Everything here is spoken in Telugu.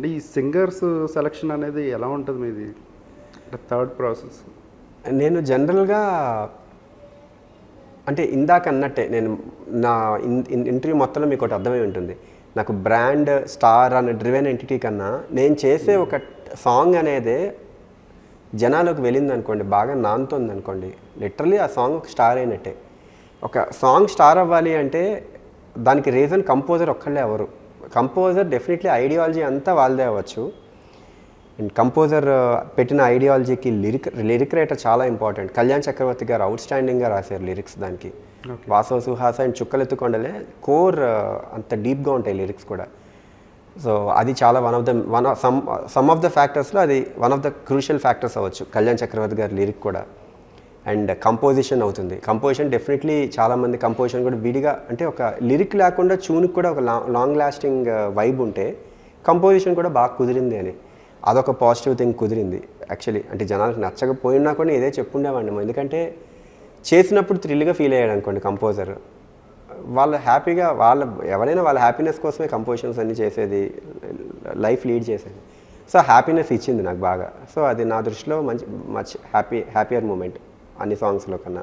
అంటే ఈ సింగర్స్ సెలక్షన్ అనేది ఎలా ఉంటుంది మీది? అంటే థర్డ్ ప్రాసెస్. నేను జనరల్గా అంటే ఇందాక అన్నట్టే నేను నా ఇంటర్వ్యూ మొత్తంలో మీకు ఒకటి అర్థమై ఉంటుంది. నాకు బ్రాండ్ స్టార్ అనే డ్రివెన్ ఎంటిటీ కన్నా నేను చేసే ఒక సాంగ్ అనేది జనాలకు వెళ్ళింది అనుకోండి బాగా నానుతుంది అనుకోండి లిటరలీ ఆ సాంగ్ ఒక స్టార్ అయినట్టే. ఒక సాంగ్ స్టార్ అవ్వాలి అంటే దానికి రీజన్ కంపోజర్ ఒక్కళ్ళే ఎవరు? కంపోజర్ డెఫినెట్లీ ఐడియాలజీ అంతా వాళ్ళదే అవ్వచ్చు. అండ్ కంపోజర్ పెట్టిన ఐడియాలజీకి లిరిక్ లిరిక్ రైటర్ చాలా ఇంపార్టెంట్ కళ్యాణ్ చక్రవర్తి గారు అవుట్ స్టాండింగ్గా రాశారు లిరిక్స్ దానికి. వాసవ సుహాస అండ్ చుక్కలెత్తుకొండలే కోర్ అంత డీప్గా ఉంటాయి లిరిక్స్ కూడా. సో అది చాలా one of the one some some of the ఫ్యాక్టర్స్లో అది one of the crucial factors అవ్వచ్చు. కళ్యాణ్ చక్రవర్తి గారి లిరిక్ కూడా. అండ్ కంపోజిషన్ అవుతుంది. కంపోజిషన్ డెఫినెట్లీ చాలామంది కంపోజిషన్ కూడా విడిగా అంటే ఒక లిరిక్ లేకుండా చూనుకు కూడా ఒక లాంగ్ లాస్టింగ్ వైబ్ ఉంటే కంపోజిషన్ కూడా బాగా కుదిరింది అని. అదొక పాజిటివ్ థింగ్ కుదిరింది. యాక్చువల్లీ అంటే జనాలకు నచ్చకపోయినా కూడా ఇదే చెప్పుండేవాడిని ఎందుకంటే చేసినప్పుడు థ్రిల్గా ఫీల్ అయ్యాడు అనుకోండి కంపోజర్. వాళ్ళు హ్యాపీగా వాళ్ళ ఎవరైనా వాళ్ళ హ్యాపీనెస్ కోసమే కంపోజిషన్స్ అన్నీ చేసేది లైఫ్ లీడ్ చేసేది. సో హ్యాపీనెస్ ఇచ్చింది నాకు బాగా. సో అది నా దృష్టిలో మంచి మచ్ హ్యాపీ హ్యాపీయర్ మూమెంట్. అన్ని సాంగ్స్లో కన్నా.